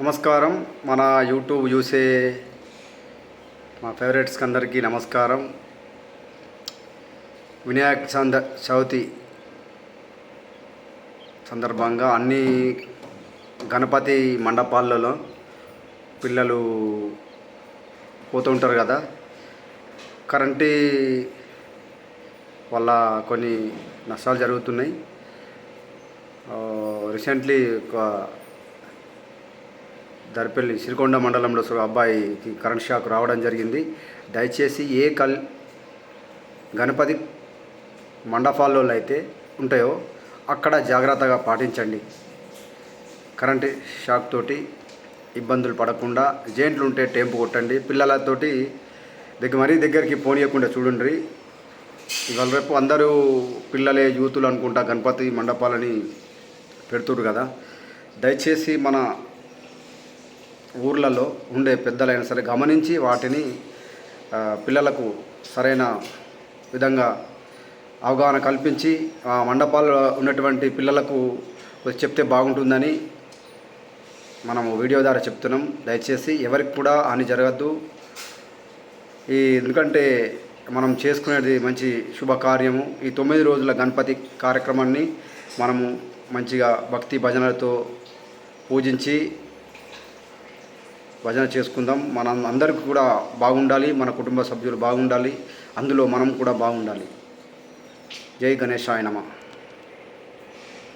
నమస్కారం. మన యూట్యూబ్ చూసే మా ఫేవరెట్స్కి అందరికీ నమస్కారం. వినాయక చంద చవితి సందర్భంగా అన్ని గణపతి మండపాలలో పిల్లలు పోతుంటారు కదా. కరెంటు వల్ల కొన్ని నష్టాలు జరుగుతున్నాయి. రీసెంట్లీ ఒక దర్పల్లి సిరికొండ మండలంలో అబ్బాయికి కరెంట్ షాక్ రావడం జరిగింది. దయచేసి ఏ కల్ గణపతి మండపాల్లో అయితే ఉంటాయో అక్కడ జాగ్రత్తగా పాటించండి. కరెంట్ షాక్ తోటి ఇబ్బందులు పడకుండా జైంట్లు ఉంటే టెంపు కొట్టండి. పిల్లలతోటి దగ్గర మరీ దగ్గరికి పోనీయకుండా చూడండి. ఇవాళ రేపు అందరూ పిల్లలే యూతులు అనుకుంటా గణపతి మండపాలని పెడుతురు కదా. దయచేసి మన ఊర్లలో ఉండే పెద్దలైనా సరే గమనించి వాటిని పిల్లలకు సరైన విధంగా అవగాహన కల్పించి ఆ మండపాల్లో ఉన్నటువంటి పిల్లలకు చెప్తే బాగుంటుందని మనము వీడియో ద్వారా చెప్తున్నాం. దయచేసి ఎవరికి కూడా హాని జరగద్దు. ఈ ఎందుకంటే మనం చేసుకునేది మంచి శుభకార్యము. ఈ తొమ్మిది రోజుల గణపతి కార్యక్రమాన్ని మనము మంచిగా భక్తి భజనలతో పూజించి భజన చేసుకుందాం. మనం అందరికీ కూడా బాగుండాలి మన కుటుంబ సభ్యులు బాగుండాలి అందులో మనం కూడా బాగుండాలి. జై గణేశాయ నమ.